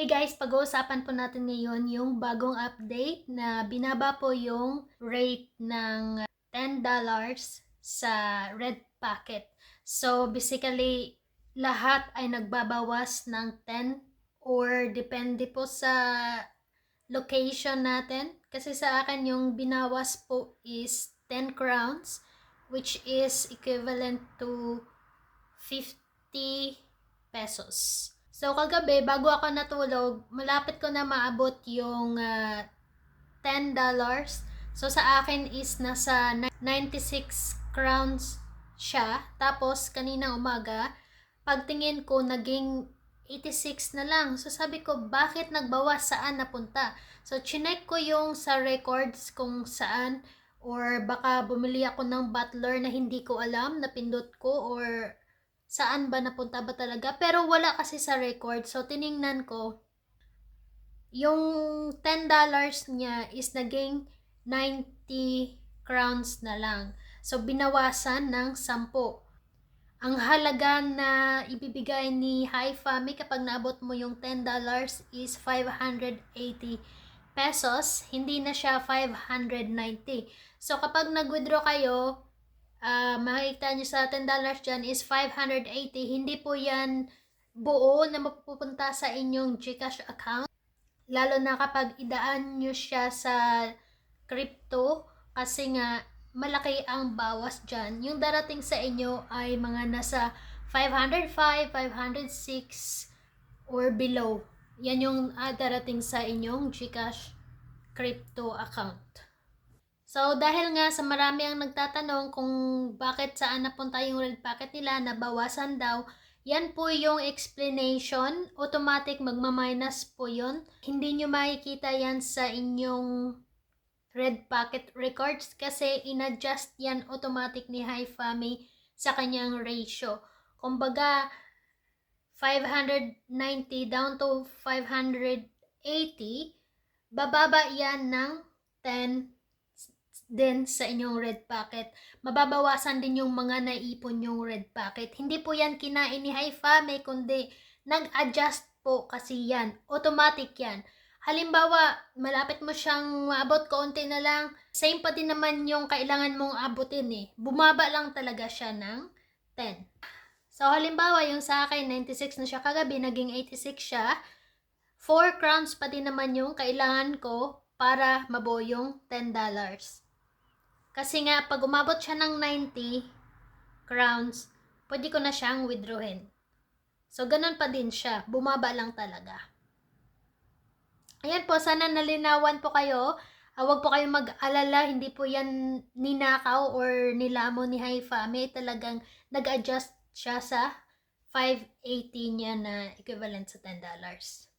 Hey guys, pag-uusapan po natin ngayon yung bagong update na binaba po yung rate ng $10 sa red packet. So basically, lahat ay nagbabawas ng 10 or depende po sa location natin. Kasi sa akin yung binawas po is 10 crowns which is equivalent to 50 pesos. So, kagabi, bago ako natulog, malapit ko na maabot yung ah, $10. So, sa akin is nasa 96 crowns siya. Tapos, kanina umaga, pagtingin ko, naging 86 na lang. So, sabi ko, bakit nagbawas? Saan napunta? So, chinek ko yung sa records kung saan or baka bumili ako ng butler na hindi ko alam, napindot ko or saan ba napunta ba talaga. Pero wala kasi sa record. So, tiningnan ko, yung $10 niya is naging 90 crowns na lang. So, binawasan ng 10. Ang halaga na ibibigay ni Hi Fami kapag naabot mo yung $10 is 580 pesos. Hindi na siya 590. So, kapag nag-withdraw kayo, ah makikita nyo sa $10 dyan is 580. Hindi po yan buo na mapupunta sa inyong Gcash account. Lalo na kapag idaan nyo siya sa crypto kasi nga malaki ang bawas dyan. Yung darating sa inyo ay mga nasa 505, 506 or below. Yan yung ah, darating sa inyong Gcash crypto account. So, dahil nga sa marami ang nagtatanong kung bakit saan napunta yung red packet nila, nabawasan daw, yan po yung explanation. Automatic magmaminus po yun. Hindi nyo makikita yan sa inyong red packet records kasi inadjust yan automatic ni Hi-Fami sa kanyang ratio. Kumbaga, 590 down to 580, bababa yan ng 10 din sa inyong red packet. Mababawasan din yung mga naipon yung red packet. Hindi po yan kinain ni Hi-Fami, kundi nag-adjust po kasi yan. Automatic yan. Halimbawa, malapit mo siyang maabot konti na lang, same pa din naman yung kailangan mong abutin eh. Bumaba lang talaga siya ng 10. So, halimbawa, yung sa akin, 96 na siya kagabi, naging 86 siya. 4 crowns pa din naman yung kailangan ko para mabuo yung $10. Kasi nga, pag umabot siya ng 90 crowns, pwede ko na siyang withdrawin. So, ganun pa din siya. Bumaba lang talaga. Ayan po, sana nalinawan po kayo. Ah, Huwag po kayong mag-alala, hindi po yan ninakaw or nilamo ni Haifami. Talagang nag-adjust siya sa 580 niya na equivalent sa $10.